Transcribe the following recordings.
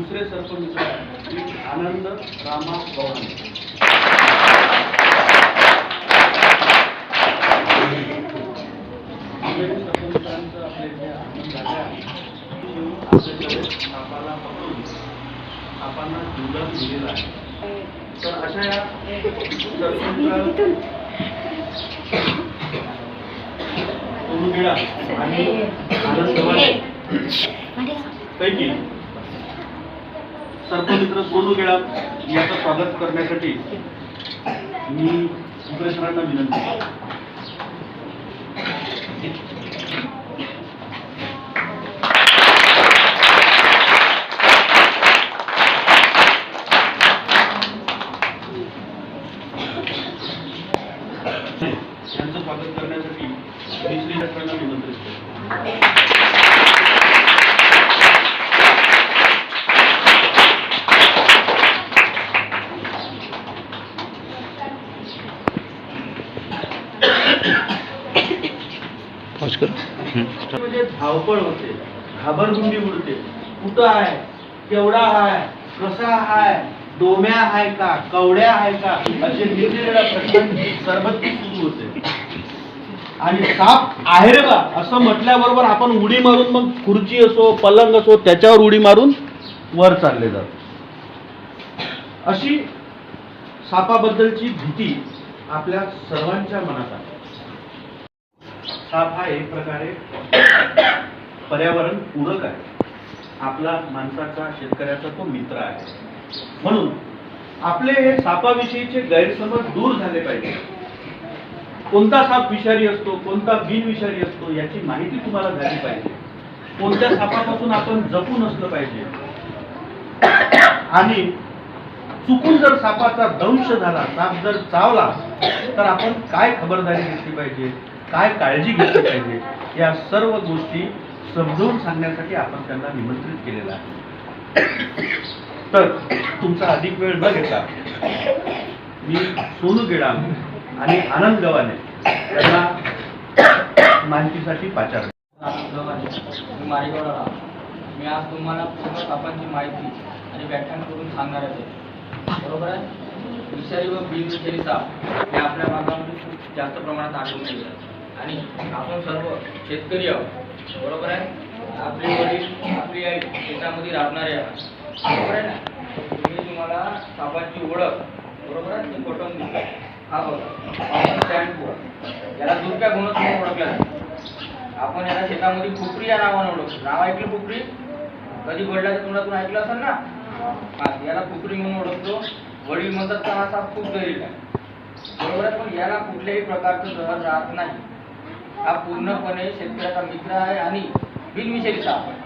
दुसरे श्री आनंद रामा गव्हाणे सरपंचांचं आपल्या इथे आगमन झाले आहे आपल्याकडे सापाला पकडून सापांना जीवदान दिलेलं आहे. तर अशा या सरपंच आणि आनंद पैकी सर्पमित्र सोनू गेळा याचं स्वागत करण्यासाठी मी सरांना विनंती त्यांचं यांचं स्वागत करण्यासाठी मी श्री विनंती निमंत्रित करतो म्हणजे धावपळ होते. घाबरगुंडी उडते. कुठं आहे? केवढा आहे? कसा आहे? डोम्या आहे का? कवड्या आहे का? असे निरनिराळ्या प्रश्नांची सरबत्ती सुरू होते. आणि साप आहे रे बा असं म्हटल्याबरोबर आपण उडी मारून मग खुर्ची असो पलंग असो त्याच्यावर उडी मारून वर चालले जातो. अशी सापाबद्दलची भीती आपल्या सर्वांच्या मनात आहे. साप हा एक प्रकारे पर्यावरण पूरक आहे. आपला माणसाचा शेतकऱ्याचा तो मित्र आहे. म्हणून आपले हे सापाविषयीचे गैरसमज दूर झाले पाहिजे. कोणता साप विषारी असतो कोणता बिनविषारी असतो याची माहिती तुम्हाला झाली पाहिजे. कोणत्या सापापासून आपण जपून असलं पाहिजे. आणि चुकून जर सापाचा दंश झाला साप जर चावला तर आपण काय खबरदारी घेतली पाहिजे? काय काळजी घेतली पाहिजे? या सर्व गोष्टी समजावून सांगण्यासाठी आपण त्यांना निमंत्रित केलेलं आहे. तर तुमचा अधिक वेळ न घेता मी सोनू गेडाम आणि आनंद गवाने त्यांना माहितीसाठी पाचार मी मारेगावला मी आज तुम्हाला पूर्ण सापांची माहिती आणि व्याख्यान करून सांगणार आहे. बरोबर आहे? विषारी व बिनविषारी साप हे आपल्या भागामध्ये खूप जास्त प्रमाणात आढळून येतात आणि आपण सर्व शेतकरी आहोत. बरोबर आहे? आपले वडील आपली आई शेतामध्ये राबणारे आहात. बरोबर आहे ना? मी तुम्हाला सापांची ओळख बरोबर आहे? ती पटवून दिली हा बघा. याला दुर्प्या म्हणून तुम्ही ओळखला आपण याला शेतामध्ये खुपरी या नावानं ओळखतो. नाव ऐकलं खुपरी कधी वडिलाच्या तोंडातून ऐकलं असेल ना? हा याला खुपरी म्हणून ओळखतो. वडील म्हणतात का हा साप खूप गरीब आहे. बरोबर आहे? पण याला कुठल्याही प्रकारचं जहर राहत नाही. हा पूर्णपणे शेतकऱ्याचा मित्र आहे आणि बिनविषयी साप आहे.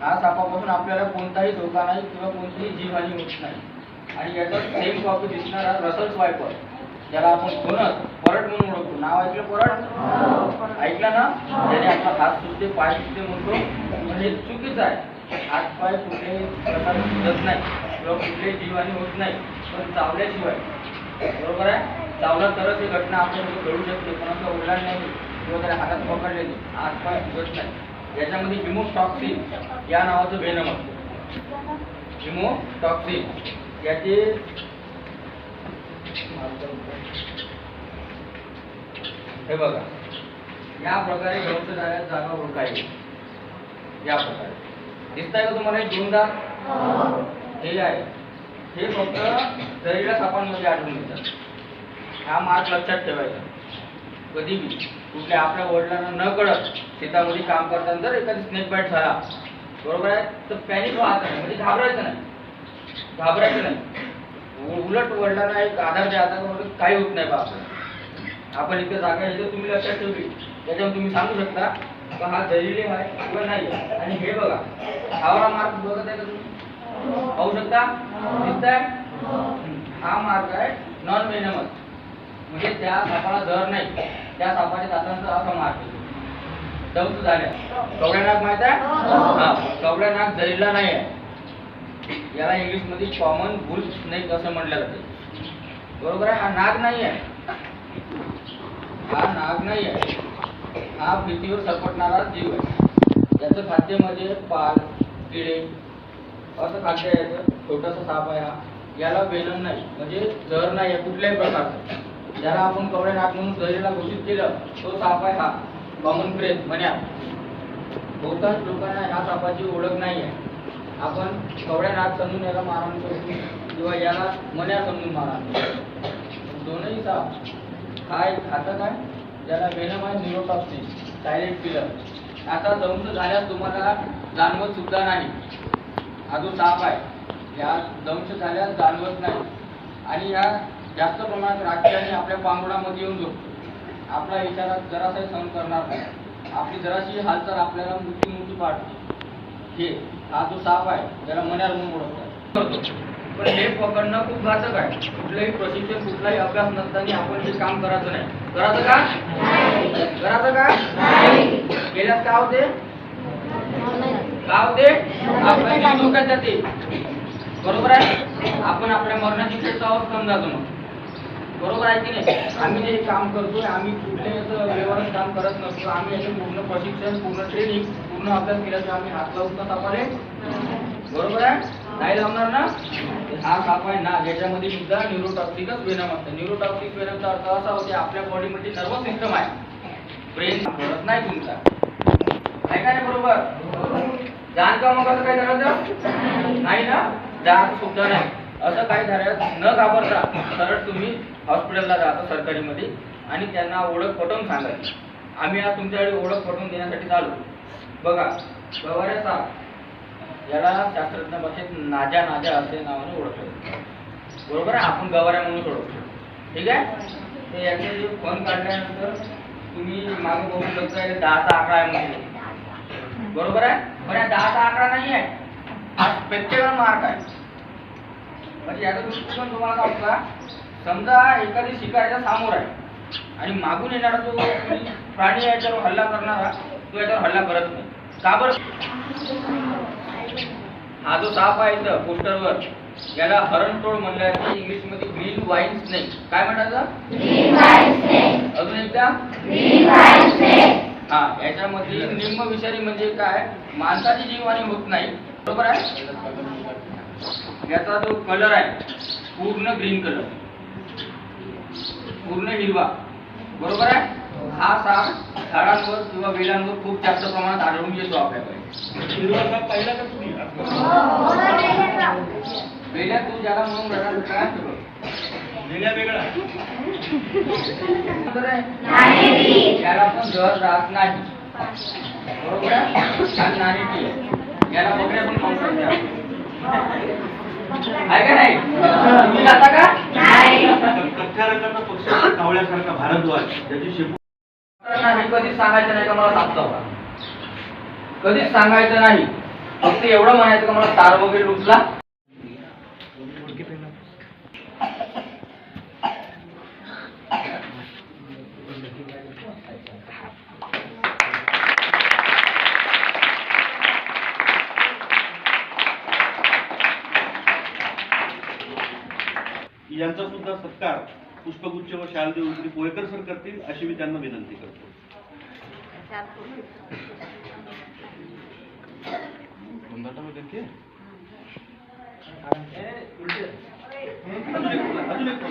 हा सापापासून आपल्याला कोणताही धोका नाही किंवा कोणतीही जीवहानी होत नाही. आणि याचा सेम कॉपी दिसणारा रसल स्वायपर ज्याला आपण फणस परट म्हणून ओळखतो. नाव ऐकलं परट? ऐकलं ना? ज्याने आपला हात सुटते पाय सुटते म्हणतो. म्हणजे चुकीचं आहे. हात पाय कुठल्याही प्रकारे सुटत नाही किंवा कुठल्याही जीवानी होत नाही. पण चावल्याशिवाय. बरोबर आहे? चावला तरच ही घटना आपल्यामध्ये घडू शकते. कोणाचा असं नाही. त्याला हातात पकडल्याने हात पाय सुटत नाही याच्यामध्ये हिमोटॉक्सिन या नावाचं वेनम असतं हिमोटॉक्सिन याचे हे बघा. या प्रकारे गवत झाल्या जागा ओळखायची. या प्रकारे. दिसताय का तुम्हाला हे दोन दात हे आहे हे फक्त जरीला सापांमध्ये आढळून येतात हा मार्क लक्षात ठेवायचा. कधी कुठल्या आपल्या वडिलांना न कळत शेतामध्ये काम करताना जर एखादी स्नेक बाईट झाला. बरोबर आहे? तर पॅनिक व्हायचं नाही. म्हणजे घाबरायचं नाही. घाबरायचं नाही. उलट वडिलांना एक आधार द्यायचा काही होत नाही बा आपण इथे जागा इथे तुम्ही लक्षात ठेवली. त्याच्यावर तुम्ही सांगू शकता. का हा जलिले आहे किंवा नाही आणि हे बघा. हावरा मार्ग बघत आहे का तुम्ही? पाहू शकता? दिसतंय? हा मार्ग आहे नॉन मेनमस म्हणजे त्या सापाला जर नाही त्या सापाच्या दातांचा आहे. दंत झाल्या. कवड्या नाग माहीत आहे? हा. कवड्या नाग जरीला नाही आहे. याला इंग्लिशमध्ये कॉमन बुल स्नेक असं म्हटलं जाते. बरोबर आहे? हा नाग नाही आहे. हा नाग नाही आहे. हा भीतीवर सरपटणारा जीव आहे. याचं खाद्य म्हणजे पाल किडे असं खाद्य आहे याचं. छोटासा साप आहे हा. याला वेलन नाही. म्हणजे जहर नाही आहे कुठल्याही प्रकारचं. ज्याला आपण कवडे नाक म्हणून जहरीला घोषित केलं तो साप आहे हा कॉमन क्रेज म्हण्या. बहुतांश लोकांना ह्या सापाची ओळख नाही आहे आपण कवड्या नाक समजून याला मारहाण करतो किंवा याला मन्या समजून मारहाण दोनही साप काय एक काय? ज्याला वेनम आहे न्यूरोटॉक्सिन सायलेंट किलर आता दंश झाल्यास तुम्हाला जाणवत सुद्धा नाही. हा जो साप आहे या दंश झाल्यास जाणवत नाही. आणि या जास्त प्रमाणात राज्याने आपल्या पांगुडामध्ये येऊन झोपतो. आपला इशारा जरासाही सहन करणार नाही. आपली जराशी हालचाल आपल्याला मृत्यू मुठी पाडते. हे हा जो साप आहे त्याला मन्यार म्हणून ओळखतात पण हे पकडणं खूप घातक आहे. कुठलंही प्रशिक्षण कुठलाही अभ्यास नसताना आपण हे काम करायचं नाही. करायचं का? करायचं का? केल्यास काय होते काय होते आपल्या धोक्यात जाते बरोबर आहे? आपण आपल्या मरणाची पेटावर समजायचं मग. बरोबर आहे की नाही? आम्ही जे काम करतोय आम्ही कुठल्याही व्यवहारच व्यवहार काम करत नसतो. आम्ही याचं पूर्ण प्रशिक्षण पूर्ण ट्रेनिंग पूर्ण अभ्यास केल्याशिवाय आम्ही हात लावून का सापाले बरोबर आहे? नाही लावणार ना? हा साप आहे ना. ज्याच्यामध्ये सुद्धा न्यूरोटॉक्सिकच वेनम असतं. न्यूरोटॉक्सिक वेनमचा अर्थ असा होते आपल्या बॉडीमध्ये नर्वस सिस्टम आहे. ब्रेन करत नाही तुमचा. आहे का नाही बरोबर? जाण का मग असं काय करायचं नाही ना? जाण सुद्धा नाही. असं काही झाल्यास न घाबरता सरळ तुम्ही हॉस्पिटलला जाता सरकारीमध्ये आणि त्यांना ओळख पटवून सांगायची आम्ही आज तुमच्याकडे ओळख पटवून देण्यासाठी चालू. बघा गवाऱ्या साप याला शास्त्रज्ञ भाषेत नाजा नाजा असे नावाने ओळखलं बरोबर आहे? आपण गवाऱ्या म्हणून ओळखतो. ठीक आहे? ते याचे जे फन काढल्यानंतर तुम्ही मागे बघू शकता दहाचा आकडा आहे म्हणजे बरोबर आहे? पण या दहाचा आकडा नाही आहे. हा स्पेक्टेबल मार्क आहे. म्हणजे याचा दृष्टिकोन तुम्हाला सांगू का समजा एखादी शिकारीच्या समोर आहे. आणि मागून येणारा जो प्राणी आहे याच्यावर हल्ला करणारा तो याच्यावर हल्ला करत नाही. का बरं? हा जो साप आहे इथं पोस्टरवर याला हरणतोड म्हणलं जाते. इंग्लिशमध्ये ग्रीन वाईन स्नेक. काय म्हणायचं अजून एकदा? हा याच्यामध्ये निम्न विषारी म्हणजे काय? माणसाची जीवहानी होत नाही. बरोबर आहे? याचा जो कलर आहे पूर्ण ग्रीन कलर पूर्ण हिरवा. बरोबर आहे? हा साप झाडांवर किंवा वेलांवर खूप जास्त प्रमाणात आढळून येतो आपल्याकडे. हिरवा साप पाहिला का तुम्ही? वेल्या तू ज्याला म्हणून काय ठेवलं? वेगळा? याला पण जर राहत नाही. बरोबर आहे? आणि. याला पण शकते आहे का नाही? तुम्ही जाता का? कथ्या रंगाचा पक्ष कावळ्यासारखा भारद्वाज त्याची शेपू कधीच सांगायचं नाही का मला होता कधीच सांगायचं नाही. फक्त एवढं म्हणायचं का मला तार वगैरे लुटला? आमचा सत्कार पुष्पगुच्छ व शालदेव श्री कोळेकर सर करतील अशी मी त्यांना विनंती करतो. अजून एक